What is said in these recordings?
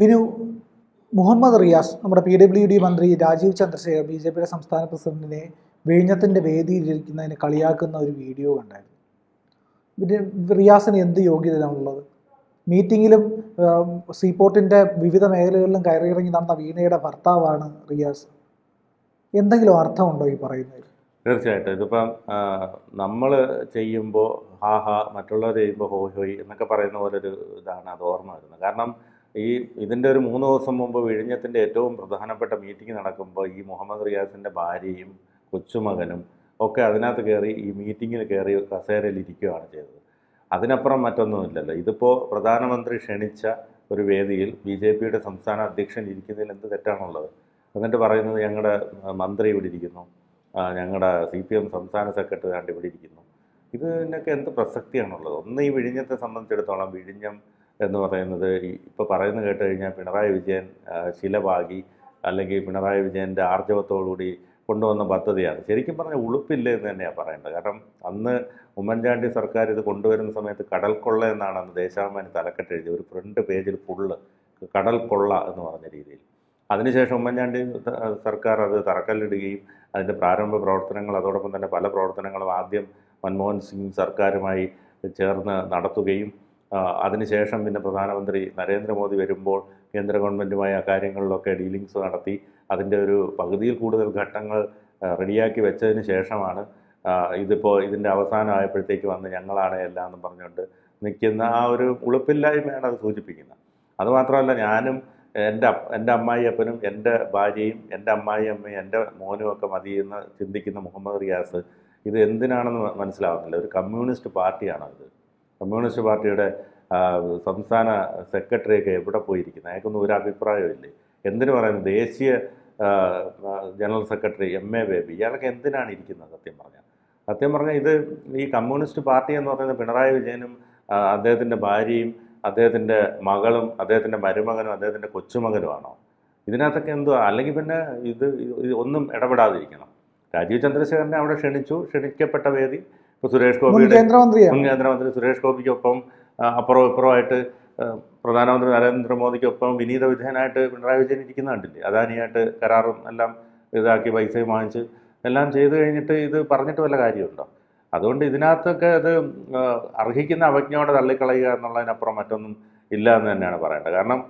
ബിനു മുഹമ്മദ് റിയാസ് നമ്മുടെ P W D മന്ത്രി Rajeev Chandrasekhar B J പിയുടെ സംസ്ഥാന പ്രസിഡന്റിനെ വിഴിഞ്ഞത്തിന്റെ വേദിയിലിരിക്കുന്നതിന് കളിയാക്കുന്ന ഒരു വീഡിയോ കണ്ടായിരുന്നു. ഇതിന് റിയാസിന് എന്ത് യോഗ്യതയാണുള്ളത് മീറ്റിങ്ങിലും സീപോർട്ടിന്റെ വിവിധ മേഖലകളിലും കയറിയിറങ്ങി നടന്ന വീണയുടെ ഭർത്താവാണ് റിയാസ്. എന്തെങ്കിലും അർത്ഥമുണ്ടോ ഈ പറയുന്നതിൽ? തീർച്ചയായിട്ടും. ഇതിപ്പം നമ്മൾ ചെയ്യുമ്പോൾ ഹാ ഹാ മറ്റുള്ളവർ ചെയ്യുമ്പോൾ ഹോയ് ഹോയ് എന്നൊക്കെ പറയുന്ന പോലെ ഒരു ഇതാണ് അത് ഓർമ്മ വരുന്നത്. കാരണം ഈ ഇതിന്റെ ഒരു മൂന്ന് ദിവസം മുമ്പ് വിഴിഞ്ഞത്തിന്റെ ഏറ്റവും പ്രധാനപ്പെട്ട മീറ്റിംഗ് നടക്കുമ്പോൾ ഈ മുഹമ്മദ് റിയാസിന്റെ ഭാര്യയും കൊച്ചുമകനും ഒക്കെ അതിനകത്ത് കയറി ഈ മീറ്റിങ്ങിൽ കയറി കസേരയിൽ ഇരിക്കുകയാണ് ചെയ്തത്. അതിനപ്പുറം മറ്റൊന്നുമില്ലല്ലോ. ഇതിപ്പോൾ പ്രധാനമന്ത്രി ക്ഷണിച്ച ഒരു വേദിയിൽ ബി ജെ പിയുടെ സംസ്ഥാന അധ്യക്ഷൻ ഇരിക്കുന്നതിൽ എന്ത് തെറ്റാണുള്ളത്? എന്നിട്ട് പറയുന്നത് ഞങ്ങളുടെ മന്ത്രി ഇവിടെ ഇരിക്കുന്നു. ഞങ്ങളുടെ സി പി എം സംസ്ഥാന സെക്രട്ടറി ആണ്ട് ഇവിടെ ഇരിക്കുന്നു. ഇതിനൊക്കെ എന്ത് പ്രസക്തിയാണുള്ളത്? ഒന്ന് ഈ വിഴിഞ്ഞത്തെ സംബന്ധിച്ചിടത്തോളം വിഴിഞ്ഞം എന്ന് പറയുന്നത് ഇപ്പോൾ പറയുന്നത് കേട്ട് കഴിഞ്ഞാൽ പിണറായി വിജയൻ ശിലവാകി അല്ലെങ്കിൽ പിണറായി വിജയന്റെ ആർജവത്തോടുകൂടി കൊണ്ടുവന്ന പദ്ധതിയാണ്. ശരിക്കും പറഞ്ഞാൽ ഉളുപ്പില്ല എന്ന് തന്നെയാണ് പറയേണ്ടത്. കാരണം അന്ന് ഉമ്മൻചാണ്ടി സർക്കാർ ഇത് കൊണ്ടുവരുന്ന സമയത്ത് കടൽ കൊള്ള എന്നാണ് അന്ന് ദേശാഭിമാനി തലക്കെട്ട് എഴുതിയത്. ഒരു ഫ്രണ്ട് പേജിൽ ഫുള്ള് കടൽ കൊള്ള എന്ന് പറഞ്ഞ രീതിയിൽ. അതിനുശേഷം ഉമ്മൻചാണ്ടി സർക്കാർ അത് തറക്കല്ലിടുകയും അതിന്റെ പ്രാരംഭ പ്രവർത്തനങ്ങൾ അതോടൊപ്പം തന്നെ പല പ്രവർത്തനങ്ങളും ആദ്യം മൻമോഹൻ സിംഗ് സർക്കാരുമായി ചേർന്ന് നടത്തുകയും അതിനുശേഷം പിന്നെ പ്രധാനമന്ത്രി നരേന്ദ്രമോദി വരുമ്പോൾ കേന്ദ്ര ഗവൺമെന്റുമായി ആ കാര്യങ്ങളിലൊക്കെ ഡീലിങ്സ് നടത്തി അതിന്റെ ഒരു പകുതിയിൽ കൂടുതൽ ഘട്ടങ്ങൾ റെഡിയാക്കി വെച്ചതിന് ശേഷമാണ് ഇതിപ്പോൾ ഇതിന്റെ അവസാനമായപ്പോഴത്തേക്ക് വന്ന് ഞങ്ങളാണ് എല്ലാം എന്ന് പറഞ്ഞുകൊണ്ട് നിൽക്കുന്ന ആ ഒരു ഉളുപ്പില്ലായ്മയാണ് അത് സൂചിപ്പിക്കുന്നത്. അതുമാത്രമല്ല ഞാനും എന്റെ എന്റെ അമ്മായി അപ്പനും എന്റെ ഭാര്യയും എന്റെ അമ്മായി അമ്മയും എന്റെ മോനും ഒക്കെ മതി ചിന്തിക്കുന്ന മുഹമ്മദ് റിയാസ് ഇത് എന്തിനാണെന്ന് മനസ്സിലാവുന്നില്ല. ഒരു കമ്മ്യൂണിസ്റ്റ് പാർട്ടിയാണോ ഇത് കമ്മ്യൂണിസ്റ്റ് പാർട്ടിയുടെ സംസ്ഥാന സെക്രട്ടറിയൊക്കെ എവിടെ പോയിരിക്കുന്നത് അയാൾക്കൊന്നും ഒരു അഭിപ്രായമില്ലേ എന്തിനു പറയുന്നത് ദേശീയ general secretary M A Baby ഇയാളൊക്കെ എന്തിനാണ് ഇരിക്കുന്നത് സത്യം പറഞ്ഞാൽ? സത്യം പറഞ്ഞാൽ ഇത് ഈ കമ്മ്യൂണിസ്റ്റ് പാർട്ടി എന്ന് പറയുന്നത് പിണറായി വിജയനും അദ്ദേഹത്തിന്റെ ഭാര്യയും അദ്ദേഹത്തിന്റെ മകളും അദ്ദേഹത്തിന്റെ മരുമകനും അദ്ദേഹത്തിന്റെ കൊച്ചുമകനുമാണോ? ഇതിനകത്തൊക്കെ എന്തോ അല്ലെങ്കിൽ പിന്നെ ഇത് ഒന്നും ഇടപെടാതിരിക്കണം. രാജീവ് ചന്ദ്രശേഖരനെ അവിടെ ക്ഷണിച്ചു. ക്ഷണിക്കപ്പെട്ട വേദി ഇപ്പോൾ സുരേഷ് ഗോപി ഗോപിയുടെ മുൻ കേന്ദ്രമന്ത്രി സുരേഷ് ഗോപിക്കൊപ്പം അപ്പുറവും ഇപ്പുറമായിട്ട് പ്രധാനമന്ത്രി നരേന്ദ്രമോദിക്കൊപ്പം വിനീത വിധേയനായിട്ട് പിണറായി വിജയൻ ഇരിക്കുന്ന കണ്ടില്ലേ അദാനിയായിട്ട് കരാറും എല്ലാം ഇതാക്കി പൈസയും വാങ്ങിച്ച് എല്ലാം ചെയ്തു കഴിഞ്ഞിട്ട് ഇത് പറഞ്ഞിട്ട് വല്ല കാര്യമുണ്ടോ? അതുകൊണ്ട് ഇതിനകത്തൊക്കെ അത് അർഹിക്കുന്ന അവജ്ഞയോടെ തള്ളിക്കളയുക എന്നുള്ളതിനപ്പുറം മറ്റൊന്നും ഇല്ല എന്ന് തന്നെയാണ് പറയേണ്ടത്. കാരണം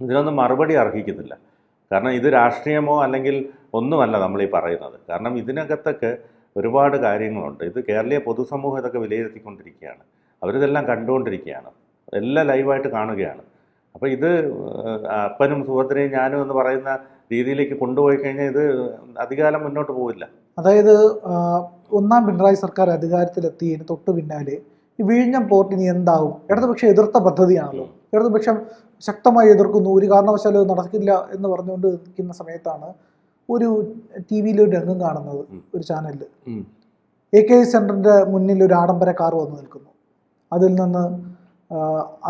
ഇതിനൊന്നും മറുപടി അർഹിക്കുന്നില്ല. കാരണം ഇത് രാഷ്ട്രീയമോ അല്ലെങ്കിൽ ഒന്നുമല്ല നമ്മൾ ഈ പറയുന്നത്. കാരണം ഇതിനകത്തൊക്കെ ഒരുപാട് കാര്യങ്ങളുണ്ട്. ഇത് കേരളീയ പൊതുസമൂഹം ഇതൊക്കെ വിലയിരുത്തിക്കൊണ്ടിരിക്കുകയാണ്. അവരിതെല്ലാം കണ്ടുകൊണ്ടിരിക്കുകയാണ്. എല്ലാം ലൈവായിട്ട് കാണുകയാണ്. അപ്പോൾ ഇത് അപ്പനും സുഭദ്രയും ഞാനും എന്ന് പറയുന്ന രീതിയിലേക്ക് കൊണ്ടുപോയി കഴിഞ്ഞാൽ ഇത് അധികാലം മുന്നോട്ട് പോവില്ല. അതായത് ഒന്നാം പിണറായി സർക്കാർ അധികാരത്തിലെത്തിയതിന് തൊട്ട് പിന്നാലെ ഈ വിഴിഞ്ഞം പോർട്ട് ഇനി എന്താവും? ഇടതുപക്ഷം എതിർത്ത പദ്ധതിയാണല്ലോ. ഇടതുപക്ഷം ശക്തമായി എതിർക്കുന്നു. ഒരു കാരണവശാലും നടക്കില്ല എന്ന് പറഞ്ഞുകൊണ്ട് നിൽക്കുന്ന സമയത്താണ് ഒരു ടി വിയിൽ ഒരു രംഗം കാണുന്നത് ഒരു ചാനലിൽ. എ കെ സെന്ററിന്റെ മുന്നിൽ ഒരു ആഡംബര കാർ വന്ന് നിൽക്കുന്നു. അതിൽ നിന്ന്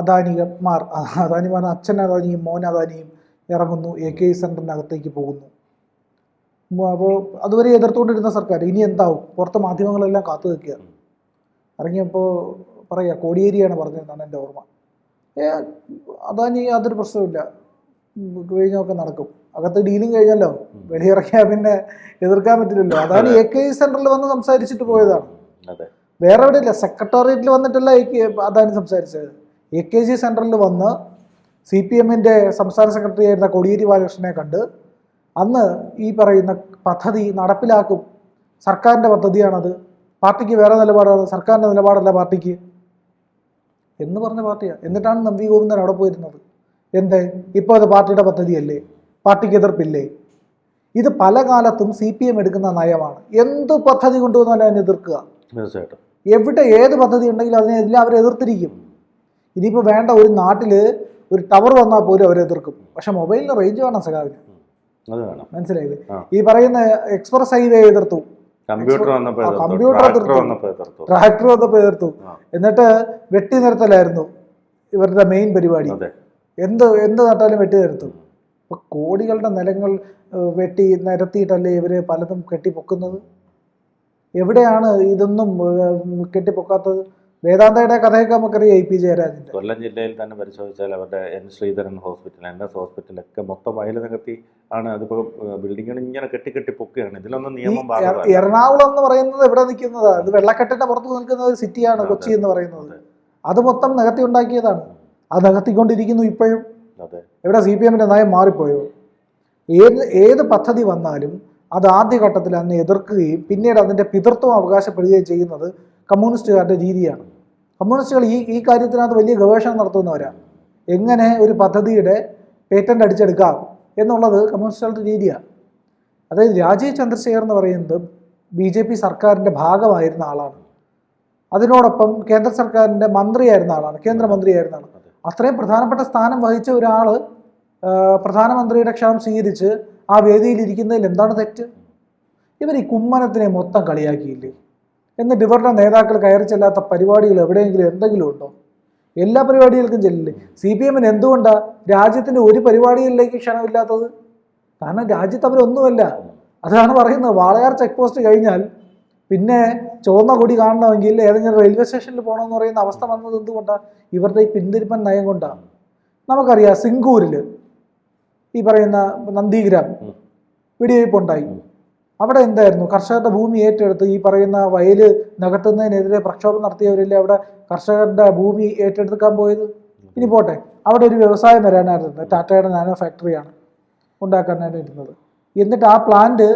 അദാനിമാർ അദാനിമാർ അച്ഛൻ അദാനിയും മോൻ അദാനിയും ഇറങ്ങുന്നു. എ കെ അകത്തേക്ക് പോകുന്നു. അപ്പോൾ അതുവരെ എതിർത്തുകൊണ്ടിരുന്ന സർക്കാർ ഇനി എന്താവും? പുറത്തെ മാധ്യമങ്ങളെല്ലാം കാത്തു നിൽക്കുക. ഇറങ്ങിയപ്പോൾ പറയുക കോടിയേരിയാണ് പറഞ്ഞതെന്നാണ് എന്റെ ഓർമ്മ. അതാണ് അദാനി യാതൊരു പ്രശ്നവുമില്ല. കഴിഞ്ഞൊക്കെ നടക്കും. അകത്ത് ഡീലിംഗ് കഴിഞ്ഞല്ലോ. വെളിയിറങ്ങിയാൽ പിന്നെ എതിർക്കാൻ പറ്റില്ലല്ലോ. അതാണ് എ കെ സെന്ററിൽ വന്ന് സംസാരിച്ചിട്ട് പോയതാണ്. വേറെ എവിടെ ഇല്ല സെക്രട്ടേറിയറ്റിൽ വന്നിട്ടല്ല അദാനി സംസാരിച്ചത്. എ കെ ജി സെന്ററിൽ വന്ന് സി പി എമ്മിന്റെ സംസ്ഥാന സെക്രട്ടറി ആയിരുന്ന കോടിയേരി ബാലകൃഷ്ണനെ കണ്ട് അന്ന് ഈ പറയുന്ന പദ്ധതി നടപ്പിലാക്കും. സർക്കാരിന്റെ പദ്ധതിയാണത്. പാർട്ടിക്ക് വേറെ നിലപാടാണ്. സർക്കാരിന്റെ നിലപാടല്ല പാർട്ടിക്ക്. എന്ന് പറഞ്ഞ പാർട്ടിയാണ് എന്നിട്ടാണ് നമ്പി ഗോവിന്ദൻ അവിടെ പോയിരുന്നത്. എന്തേ? ഇപ്പോൾ അത് പാർട്ടിയുടെ പദ്ധതിയല്ലേ? പാർട്ടിക്ക് എതിർപ്പില്ലേ ഇത് പല കാലത്തും സി പി എം എടുക്കുന്ന നയമാണ്. എന്ത് പദ്ധതി കൊണ്ടുവന്നാലും അതിനെ എതിർക്കുക. തീർച്ചയായിട്ടും. എവിടെ ഏത് പദ്ധതി ഉണ്ടെങ്കിലും അതിനെല്ലാം അവർ എതിർത്തിരിക്കും. ഇനിയിപ്പോൾ വേണ്ട ഒരു നാട്ടിൽ ഒരു ടവർ വന്നാൽ പോലും അവർ എതിർക്കും. പക്ഷെ മൊബൈലിന് റേഞ്ച് വേണം സഖാവിന്. മനസ്സിലായില്ലേ? ഈ പറയുന്ന എക്സ്പ്രസ് ഹൈവേ എതിർത്തു. കമ്പ്യൂട്ടർ ട്രാക്ടർ വന്നപ്പോൾ എതിർത്തു. എന്നിട്ട് വെട്ടി നിർത്തലായിരുന്നു ഇവരുടെ മെയിൻ പരിപാടി. എന്ത് എന്ത് നട്ടാലും വെട്ടി നിർത്തും അപ്പോൾ കോടികളുടെ നിലങ്ങൾ വെട്ടി നിരത്തിയിട്ടല്ലേ ഇവർ പലതും കെട്ടിപ്പൊക്കുന്നത്? എവിടെയാണ് ഇതൊന്നും കെട്ടിപ്പൊക്കാത്തത്? വേദാന്തയുടെ കഥയൊക്കെ നമുക്കറിയാം എ പി ജയരാജന്റെ. കൊല്ലം ജില്ലയിൽ തന്നെ പരിശോധിച്ചാൽ അവരുടെ N. Sreedharan hospital N. S ഹോസ്പിറ്റലൊക്കെ മൊത്തം വയൽ നികത്തി ആണ് അതിപ്പോൾ ബിൽഡിങ്ങുകൾ ഇങ്ങനെ കെട്ടി കെട്ടി പൊക്കുകയാണ് ഇതിലൊന്നും നിയമം എറണാകുളം എന്ന് പറയുന്നത് എവിടെ നിൽക്കുന്നതാ? അത് വെള്ളക്കെട്ടിന്റെ പുറത്ത് നിൽക്കുന്ന ഒരു സിറ്റിയാണ് കൊച്ചി എന്ന് പറയുന്നത്. അത് മൊത്തം നികത്തി ഉണ്ടാക്കിയതാണ്. അത് നികത്തിക്കൊണ്ടിരിക്കുന്നു ഇപ്പോഴും. എവിടെ സി പി എമ്മിന്റെ നയം മാറിപ്പോയോ? ഏത് ഏത് പദ്ധതി വന്നാലും അത് ആദ്യഘട്ടത്തിൽ അന്ന് എതിർക്കുകയും പിന്നീട് അതിന്റെ പിതൃത്വം അവകാശപ്പെടുകയും ചെയ്യുന്നത് കമ്മ്യൂണിസ്റ്റുകാരുടെ രീതിയാണ്. കമ്മ്യൂണിസ്റ്റുകൾ ഈ ഈ കാര്യത്തിനകത്ത് വലിയ ഗവേഷണം നടത്തുന്നവരാണ് എങ്ങനെ ഒരു പദ്ധതിയുടെ പേറ്റന്റ് അടിച്ചെടുക്കാം എന്നുള്ളത് കമ്മ്യൂണിസ്റ്റുകളുടെ രീതിയാണ് അതായത് രാജീവ് ചന്ദ്രശേഖർ എന്ന് പറയുന്നത് ബി ജെ പി സർക്കാരിന്റെ ഭാഗമായിരുന്ന ആളാണ്. അതിനോടൊപ്പം കേന്ദ്ര സർക്കാരിന്റെ മന്ത്രിയായിരുന്ന ആളാണ് കേന്ദ്രമന്ത്രിയായിരുന്ന ആളാണ്. അത്രയും പ്രധാനപ്പെട്ട സ്ഥാനം വഹിച്ച ഒരാൾ പ്രധാനമന്ത്രിയുടെ ക്ഷണം സ്വീകരിച്ച് ആ വേദിയിൽ ഇരിക്കുന്നതിൽ എന്താണ് തെറ്റ്? ഇവർ ഈ കുമ്മനത്തിനെ മൊത്തം കളിയാക്കിയില്ലേ? എന്നിട്ട് ഇവരുടെ നേതാക്കൾ കയറി ചെല്ലാത്ത പരിപാടികൾ എവിടെയെങ്കിലും എന്തെങ്കിലും ഉണ്ടോ? എല്ലാ പരിപാടികൾക്കും ചെല്ലില്ലേ? സി പി എമ്മിന് എന്തുകൊണ്ടാണ് രാജ്യത്തിന്റെ ഒരു പരിപാടിയിലേക്ക് ക്ഷണമില്ലാത്തത്? കാരണം രാജ്യത്ത് അവരൊന്നുമല്ല. അതാണ് പറയുന്നത്. വാളയാർ ചെക്ക് പോസ്റ്റ് കഴിഞ്ഞാൽ പിന്നെ ചുവന്ന കൊടി കാണണമെങ്കിൽ ഏതെങ്കിലും റെയിൽവേ സ്റ്റേഷനിൽ പോകണമെന്ന് പറയുന്ന അവസ്ഥ വന്നത് എന്തുകൊണ്ടാണ് ഇവരുടെ ഈ പിന്തിരിപ്പൻ നയം കൊണ്ടാണ് നമുക്കറിയാം സിംഗൂരിൽ ഈ പറയുന്ന നന്ദിഗ്രാം വെടിവയ്പ്പുണ്ടായി അവിടെ എന്തായിരുന്നു? കർഷകരുടെ ഭൂമി ഏറ്റെടുത്ത് ഈ പറയുന്ന വയൽ നികത്തുന്നതിനെതിരെ പ്രക്ഷോഭം നടത്തിയവരില്ലേ അവിടെ കർഷകരുടെ ഭൂമി ഏറ്റെടുക്കാൻ പോയത്? ഇനി പോട്ടെ. അവിടെ ഒരു വ്യവസായം വരാനായിരുന്നു. ടാറ്റയുടെ നാനോ ഫാക്ടറിയാണ് ഉണ്ടാക്കാനായിട്ട് ഇരുന്നത്. എന്നിട്ട് ആ പ്ലാന്റ്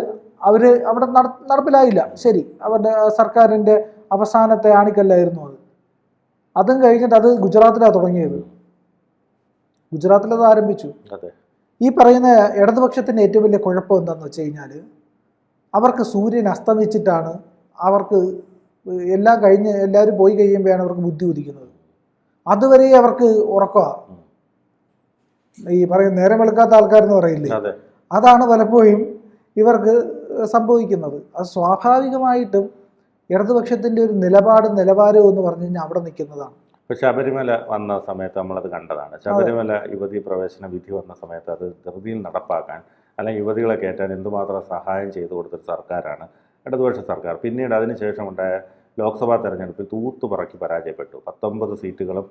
അവർ അവിടെ നട നടപ്പിലായില്ല. ശരി. അവരുടെ സർക്കാരിന്റെ അവസാനത്തെ ആണിക്കല്ലായിരുന്നു അത്. അതും കഴിഞ്ഞിട്ട് അത് ഗുജറാത്തിലാണ് തുടങ്ങിയത്. ഗുജറാത്തിൽ അത്. ആരംഭിച്ചു ഈ പറയുന്ന ഇടതുപക്ഷത്തിന്റെ ഏറ്റവും വലിയ കുഴപ്പം എന്താണെന്ന് വെച്ച് കഴിഞ്ഞാൽ അവർക്ക് സൂര്യൻ അസ്തമിച്ചിട്ടാണ് അവർക്ക് എല്ലാം കഴിഞ്ഞ് എല്ലാവരും പോയി കഴിയുമ്പോഴാണ് അവർക്ക് ബുദ്ധി ഉദിക്കുന്നത്. അതുവരെ അവർക്ക് ഉറക്കമാണ് ഈ പറയുന്ന നേരം വെളുക്കാത്ത ആൾക്കാരെന്ന് പറയില്ലേ? അതെ. അതാണ് പലപ്പോഴും ഇവർക്ക് സംഭവിക്കുന്നത്. അത് സ്വാഭാവികമായിട്ടും ഇടതുപക്ഷത്തിന്റെ ഒരു നിലപാട് നിലവാരവും എന്ന് പറഞ്ഞു കഴിഞ്ഞാൽ അവിടെ നിൽക്കുന്നതാണ്. ഇപ്പൊ ശബരിമല വന്ന സമയത്ത് നമ്മളത് കണ്ടതാണ്. ശബരിമല യുവതി പ്രവേശന വിധി വന്ന സമയത്ത് അത് ധൃതിയിൽ നടപ്പാക്കാൻ അല്ലെങ്കിൽ യുവതികളെ കയറ്റാൻ എന്തുമാത്രം സഹായം ചെയ്തു കൊടുത്തൊരു സർക്കാരാണ് ഇടതുപക്ഷ സർക്കാർ. പിന്നീട് അതിനുശേഷം ഉണ്ടായ ലോക്സഭാ തെരഞ്ഞെടുപ്പിൽ തൂത്തുപറക്കി പരാജയപ്പെട്ടു. പത്തൊമ്പത് സീറ്റുകളും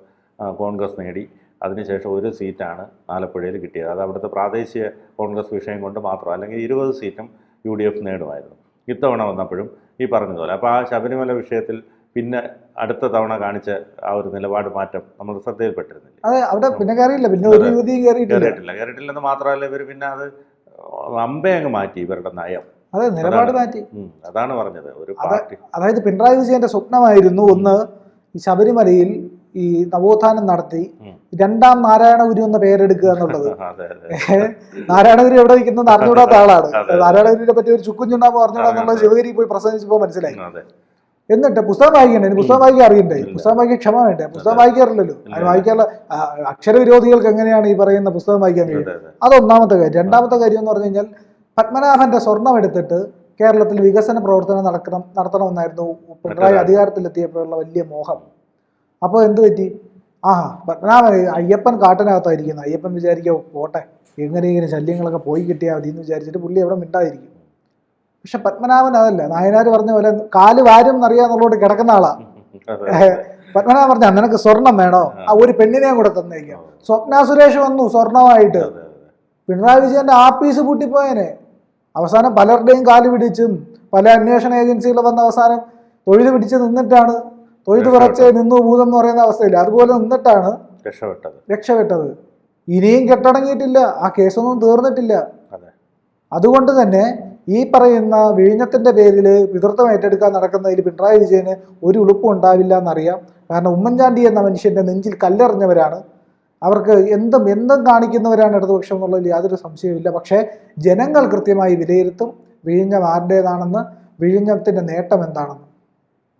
കോൺഗ്രസ് നേടി. അതിനുശേഷം ഒരു സീറ്റാണ് ആലപ്പുഴയിൽ കിട്ടിയത്. അത് അവിടുത്തെ പ്രാദേശിക കോൺഗ്രസ് വിഷയം കൊണ്ട് മാത്രം അല്ലെങ്കിൽ ഇരുപത് സീറ്റും യു ഡി എഫ് നേടുമായിരുന്നു. ഇത്തവണ വന്നപ്പോഴും ഈ പറഞ്ഞതുപോലെ. അപ്പോൾ ആ ശബരിമല വിഷയത്തിൽ പിന്നെ അടുത്ത തവണ കാണിച്ച ആ ഒരു നിലപാട് മാറ്റം നമ്മൾ ശ്രദ്ധയിൽപ്പെട്ടിരുന്നില്ല? അതെ അവിടെ പിന്നെ കയറിയില്ല. പിന്നെ ഒരു. യുവതിയും കയറിയിട്ടില്ല. കയറിയിട്ടില്ല. കയറിയിട്ടില്ലെന്ന് മാത്രമല്ല ഇവർ പിന്നെ അത് അമ്പേ അങ്ങ് മാറ്റി ഇവരുടെ നയം. അതെ നിലപാട് മാറ്റി. അതാണ് പറഞ്ഞത്. ഒരു പാർട്ടി. അതായത് പിണറായി വിജയന്റെ സ്വപ്നമായിരുന്നു ഒന്ന് ഈ ശബരിമലയിൽ ഈ നവോത്ഥാനം നടത്തി രണ്ടാം നാരായണഗുരു എന്ന പേരെടുക്കുക എന്നുള്ളത്. നാരായണഗുരു എവിടെ നിൽക്കുന്നത് അറിഞ്ഞുകൂടാത്ത ആളാണ്. നാരായണഗുരിയെ നാരായണഗുരുവിനെ പറ്റി ഒരു ചുക്കും ചുണ്ടാമോ അതെ. ശിവഗിരി പോയി പ്രസംഗിച്ചപ്പോൾ മനസ്സിലായി. എന്നിട്ട് പുസ്തകം വായിക്കണ്ടേ? പുസ്തകം വായിക്കാൻ അറിയണ്ടേ. പുസ്തകം വായിക്കാൻ ക്ഷമ വേണ്ടേ? പുസ്തകം. വായിക്കാറില്ലല്ലോ. അത് വായിക്കാനുള്ള അക്ഷരവിരോധികൾക്ക് എങ്ങനെയാണ് ഈ പറയുന്ന പുസ്തകം വായിക്കാൻ കഴിയുന്നത് അത്. ഒന്നാമത്തെ കാര്യം. രണ്ടാമത്തെ കാര്യം എന്ന് പറഞ്ഞു കഴിഞ്ഞാൽ പത്മനാഭന്റെ സ്വർണം എടുത്തിട്ട് കേരളത്തിൽ വികസന പ്രവർത്തനം നടക്കണം നടത്തണമെന്നായിരുന്നു പിണറായി അധികാരത്തിലെത്തിയപ്പോഴുള്ള വലിയ മോഹം. അപ്പോൾ എന്ത് പറ്റി? ആ പത്മനാഭൻ അയ്യപ്പൻ കാട്ടിനകത്തായിരിക്കുന്നത് അയ്യപ്പൻ വിചാരിക്കുക പോട്ടെ എങ്ങനെ ഇങ്ങനെ ശല്യങ്ങളൊക്കെ പോയി കിട്ടിയാൽ മതി എന്ന് വിചാരിച്ചിട്ട് പുള്ളി എവിടെ മിണ്ടായിരിക്കും പക്ഷെ പത്മനാഭൻ അതല്ല. നായനാർ പറഞ്ഞ പോലെ കാൽ വാരും എന്നറിയാന്നുള്ളോട് കിടക്കുന്ന ആളാ. പത്മനാഭൻ പറഞ്ഞ നിനക്ക് സ്വർണം വേണോ? ആ. ഒരു പെണ്ണിനെയും കൂടെ തന്നേക്കാം. സ്വപ്ന സുരേഷ് വന്നു സ്വർണമായിട്ട്. പിണറായി വിജയന്റെ ആപ്പീസ് പൂട്ടിപ്പോയനെ. അവസാനം പലരുടെയും കാൽ പിടിച്ചും പല അന്വേഷണ ഏജൻസികൾ വന്ന അവസാനം തൊഴിൽ പിടിച്ച് നിന്നിട്ടാണ് തൊഴിൽ കുറച്ച് നിന്നു ഭൂതം എന്ന് പറയുന്ന അവസ്ഥയില്ല. അതുപോലെ നിന്നിട്ടാണ് രക്ഷപ്പെട്ടത്. രക്ഷപ്പെട്ടത്. ഇനിയും കെട്ടടങ്ങിയിട്ടില്ല. ആ കേസൊന്നും തീർന്നിട്ടില്ല. അതെ. അതുകൊണ്ട് തന്നെ ഈ പറയുന്ന വിഴിഞ്ഞത്തിന്റെ പേരിൽ പിതൃത്വം ഏറ്റെടുക്കാൻ നടക്കുന്നതിൽ പിണറായി വിജയന് ഒരു ഉളുപ്പും ഉണ്ടാവില്ല എന്നറിയാം. കാരണം ഉമ്മൻചാണ്ടി എന്ന മനുഷ്യന്റെ നെഞ്ചിൽ കല്ലെറിഞ്ഞവരാണ്. അവർക്ക് എന്തും എന്തും കാണിക്കുന്നവരാണ് ഇടതുപക്ഷം എന്നുള്ളതിൽ യാതൊരു സംശയവുമില്ല പക്ഷേ ജനങ്ങൾ കൃത്യമായി വിലയിരുത്തും. വിഴിഞ്ഞം ആരുടേതാണെന്ന് വിഴിഞ്ഞത്തിന്റെ നേട്ടം എന്താണെന്ന്.